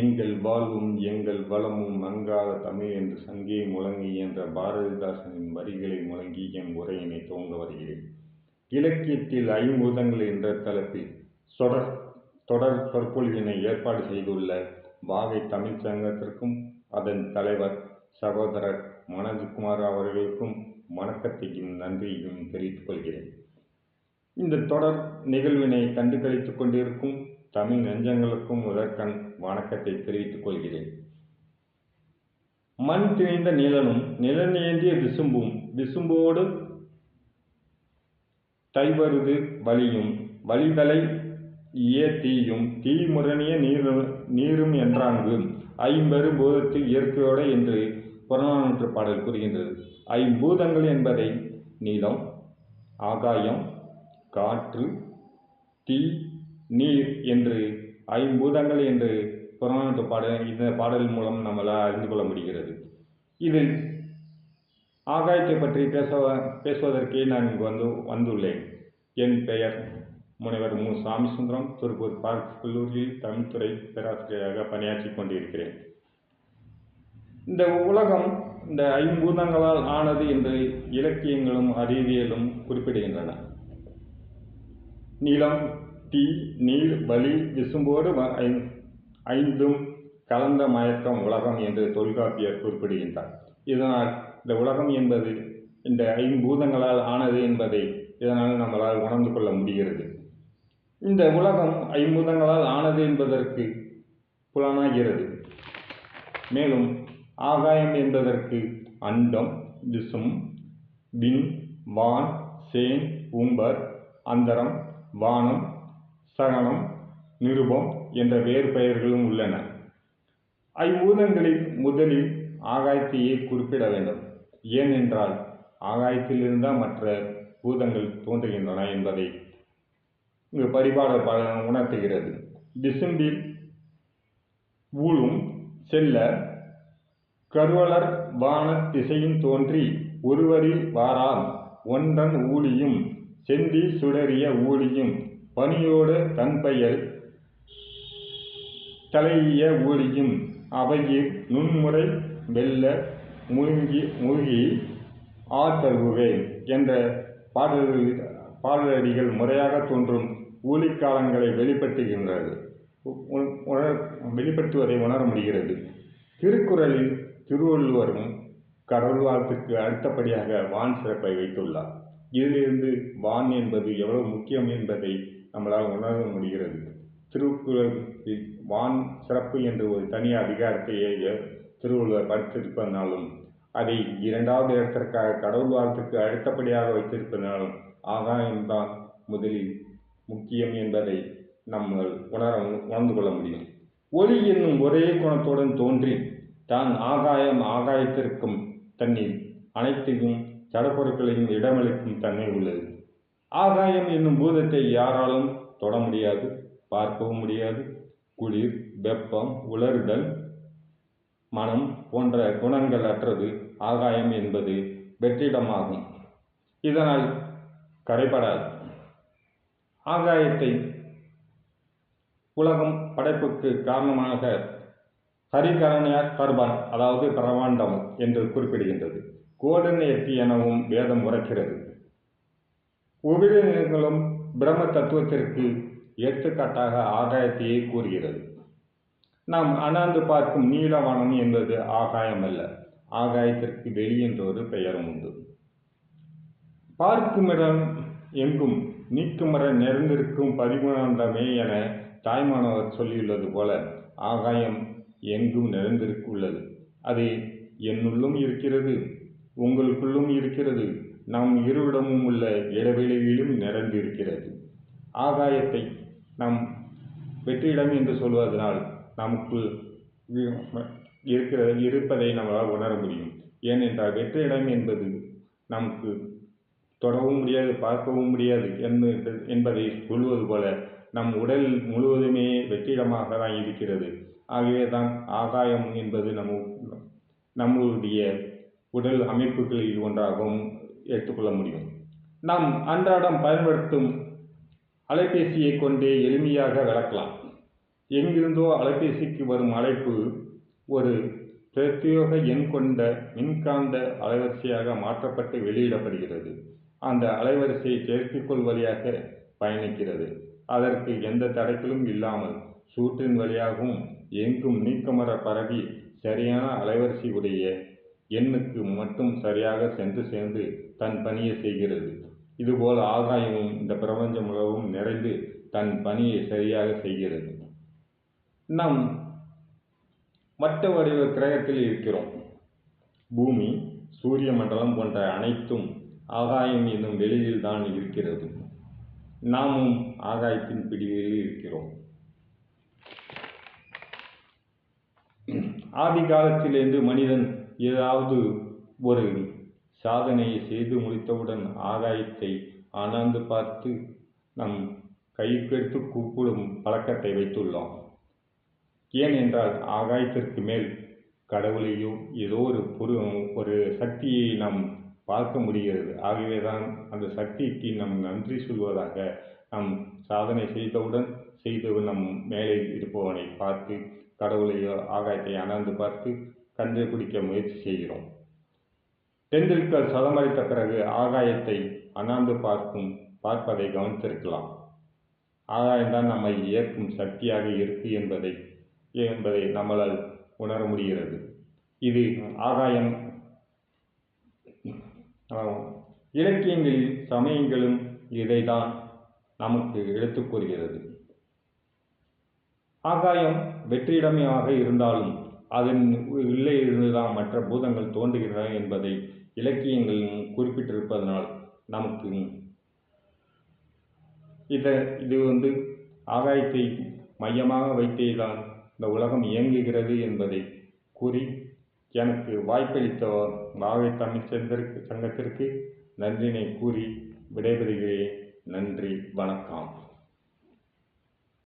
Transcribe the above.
எங்கள் வாழ்வும் எங்கள் வளமும் மங்காத தமிழ் என்று சங்கே முழங்கி என்ற பாரதிதாசனின் வரிகளை முழங்கி என் உரையினை துவங்க வருகிறேன். இலக்கியத்தில் ஐம்பூதங்கள் என்ற தலைப்பில் தொடர் தொடர் சொற்பொழிவினை ஏற்பாடு செய்துள்ள வாகை தமிழ்ச் சங்கத்திற்கும் அதன் தலைவர் சகோதரர் மனோஜ்குமார் அவர்களுக்கும் வணக்கத்தையும் நன்றியையும் தெரிவித்துக் கொள்கிறேன். இந்த தொடர் நிகழ்வினை கண்டு கழித்துக் கொண்டிருக்கும் தமிழ் நெஞ்சங்களுக்கும் முதற்கண் வணக்கத்தை தெரிவித்துக் கொள்கிறேன். மண் திணிந்த நிலனும் நிலநேந்திய விசும்பும் விசும்போடு தைவருது வலியும் வலிதலை ஏ தீயும் தீ முரணிய நீரு நீரும் என்றாங்கு ஐம்பெரு பூதத்து இயற்கையோடு என்று புறநானூற்று பாடல் கூறுகின்றது. ஐம்பூதங்கள் என்பதை நீளம் ஆகாயம் காற்று தீ நீர் என்று ஐம்பூதங்கள் என்று புறநானூற்று பாடல் இந்த பாடல் மூலம் நம்மளால் அறிந்து கொள்ள முடிகிறது. இதில் ஆகாயத்தை பற்றி பேச பேசுவதற்கே நான் இங்கு வந்து வந்துள்ளேன். என் பெயர் முனைவர் மு. சாமிசுந்தரம். திருப்பூர் பார்க் கல்லூரியில் தமிழ்துறை பேராசிரியராக பணியாற்றி கொண்டிருக்கிறேன். இந்த உலகம் இந்த ஐம்பூதங்களால் ஆனது என்று இலக்கியங்களும் அறிவியலும் குறிப்பிடுகின்றன. நிலம் தீ நீர் வலி விசும்போடு ஐந்தும் கலந்த மயக்கம் உலகம் என்று தொல்காப்பியர் குறிப்பிடுகின்றார். இதனால் இந்த உலகம் என்பது இந்த ஐம்பூதங்களால் ஆனது என்பதை இதனால் நம்மளால் உணர்ந்து கொள்ள முடிகிறது. இந்த உலகம் ஐம்பூதங்களால் ஆனது என்பதற்கு புலனாகிறது. மேலும் ஆகாயம் என்பதற்கு அண்டம் விசும் விண் வான் சேன் உம்பர் அந்தரம் வானம் சகனம் நிருபம் என்ற வேறு பெயர்களும் உள்ளன. ஐம்பூதங்களில் முதலில் ஆகாயத்தையே குறிப்பிட வேண்டும். ஏனென்றால் ஆகாயத்திலிருந்தால் மற்ற பூதங்கள் தோன்றுகின்றன என்பதை இங்கு பரிபாடல் உணர்த்துகிறது. டிசம்பில் ஊழும் செல்ல கருவலர் வான திசையும் தோன்றி ஒருவரில் வாராம். ஒன்றன் ஊழியும் செந்தி சுடறிய ஊழியும் பனியோடு தன்பெயர் தலையிய ஊழியும் அவையில் நுண்முறை வெல்ல முழுங்கி முழுகி ஆத்தருவே என்ற பாடல் பாடலடிகள் முறையாக தோன்றும் ஊழிக்காலங்களை வெளிப்படுத்துகின்றது. வெளிப்படுத்துவதை உணர முடிகிறது. திருக்குறளில் திருவள்ளுவரும் கடவுள் வாழ்த்துக்கு அடுத்தபடியாக வான் சிறப்பை வைத்துள்ளார். இதிலிருந்து வான் என்பது எவ்வளவு முக்கியம் என்பதை நம்மளால் உணர முடிகிறது. திருக்குறள் வான் சிறப்பு என்று ஒரு தனி அதிகாரத்தையே திருவள்ளுவர் படித்திருப்பதனாலும் அதை இரண்டாவது இடத்திற்காக கடவுள் வாழ்த்துக்கு அடுத்தபடியாக வைத்திருப்பதனாலும் ஆகாயம்தான் முதலில் முக்கியம் என்பதை நம்ம உணர உணர்ந்து கொள்ள முடியும். ஒளி என்னும் ஒரே குணத்துடன் தோன்றி தான் ஆகாயம் ஆகாயத்திற்கும் தன்னில் அனைத்தையும் ஜடப்பொருட்களையும் இடமளிக்கும் தன்மை உள்ளது. ஆகாயம் என்னும் பூதத்தை யாராலும் தொட முடியாது பார்க்கவும் முடியாது. குளிர் வெப்பம் உலர்தல் மனம் போன்ற குணங்கள் அற்றது ஆகாயம் என்பது வெற்றிடமாகும். இதனால் கரைபடாது. ஆகாயத்தை உலகம் படைப்புக்கு காரணமாக ஹரிகரணிய கர்பன் அதாவது பிரமாண்டம் என்று குறிப்பிடுகின்றது. கோடன் எத்தி எனவும் வேதம் உரைக்கிறது. உபரிகளும் பிரம்ம தத்துவத்திற்கு எடுத்துக்காட்டாக ஆகாயத்தையே கூறுகிறது. நாம் அனாந்து பார்க்கும் நீலவானம் என்பது ஆகாயம் அல்ல ஆகாயத்திற்கு வெளியென்றொரு பெயரும் உண்டு. பார்க்குமிடம் எங்கும் நீக்குமர நிறைந்திருக்கும் பதிமூணாந்தமே என தாய்மானவர் சொல்லியுள்ளது போல ஆகாயம் எங்கும் நிறைந்திருக்குள்ளது அது என்னுள்ளும் இருக்கிறது உங்களுக்குள்ளும் இருக்கிறது நம் இருவிடமும் உள்ள இடைவெளியிலும் நிறைந்திருக்கிறது ஆகாயத்தை நம் வெற்றிடம் என்று சொல்வதனால் நமக்கு இருக்கிற இருப்பதை நம்மளால் உணர முடியும். ஏனென்றால் வெற்றிடம் என்பது நமக்கு தொடவும் முடியாது பார்க்கவும் முடியாது என்பதை சொல்வது போல நம் உடல் முழுவதுமே வெற்றிடமாக தான் இருக்கிறது. ஆகவேதான் ஆகாயம் என்பது நம்ம நம்முடைய உடல் அமைப்புகளில் ஒன்றாகவும் எடுத்துக்கொள்ள முடியும். நாம் அன்றாடம் பயன்படுத்தும் அலைபேசியை கொண்டே எளிமையாக விளக்கலாம். எங்கிருந்தோ அலைபேசிக்கு வரும் அழைப்பு ஒரு பிரத்யோக எண் கொண்ட மின்காந்த அலைவரிசையாக மாற்றப்பட்டு வெளியிடப்படுகிறது. அந்த அலைவரிசை செயற்கைக்கோள் வழியாக பயணிக்கிறது. அதற்கு எந்த தடைகளும் இல்லாமல் சூற்றின் வழியாகவும் எங்கும் நீக்கமர பரவி சரியான அலைவரிசை உடைய எண்ணுக்கு மட்டும் சரியாக சென்று சேர்ந்து தன் பணியை செய்கிறது. இதுபோல் ஆகாயமும் இந்த பிரபஞ்சம் உலகவும் நிறைந்து தன் பணியை சரியாக செய்கிறது. நாம் வட்ட வடிவ கிரகத்தில் இருக்கிறோம். பூமி சூரிய மண்டலம் போன்ற அனைத்தும் ஆகாயம் என்னும் வெளியில் தான் இருக்கிறது. நாமும் ஆகாயத்தின் பிடியில் இருக்கிறோம். ஆதி காலத்திலிருந்து மனிதன் ஏதாவது ஒரு சாதனையை செய்து முடித்தவுடன் ஆகாயத்தை ஆனந்து பார்த்து நம் கைக்கெடுத்து கூப்பிடும் பழக்கத்தை வைத்துள்ளோம். ஏனென்றால் ஆகாயத்திற்கு மேல் கடவுளையோ ஏதோ ஒரு பொரு ஒரு சக்தியை நாம் பார்க்க முடிகிறது. ஆகவே தான் அந்த சக்திக்கு நம் நன்றி சொல்வதாக நாம் சாதனை செய்தவுடன் செய்து நம் மேலே இருப்பவனை பார்த்து கடவுளையோ ஆகாயத்தை அணர்ந்து பார்த்து கண்டுபிடிக்க முயற்சி செய்கிறோம். தெண்டுல்கர் சதமளித்த பிறகு ஆகாயத்தை அணாந்து பார்க்கும் பார்ப்பதை கவனித்திருக்கலாம். ஆகாயம்தான் நம்மை இயக்கும் சக்தியாக இருக்கு என்பதை என்பதை நம்மளால் உணர முடிகிறது. இது ஆகாயம். இலக்கியங்களில் சமயங்களும் இதைதான் நமக்கு எடுத்துக் கூறுகிறது. ஆகாயம் வெற்றிடமையாக இருந்தாலும் அதன் உள்ளே இருந்துதான் மற்ற பூதங்கள் தோன்றுகின்றன என்பதை இலக்கியங்கள் குறிப்பிட்டிருப்பதனால் நமக்கு இத இது வந்து ஆகாயத்தை மையமாக வைத்தே தான் இந்த உலகம் இயங்குகிறது என்பதை கூறி எனக்கு வாய்ப்பளித்த வாகை தமிழ் சங்கத்திற்கு சங்கத்திற்கு நன்றினை கூறி விடைபெறுகிறேன். நன்றி வணக்கம்.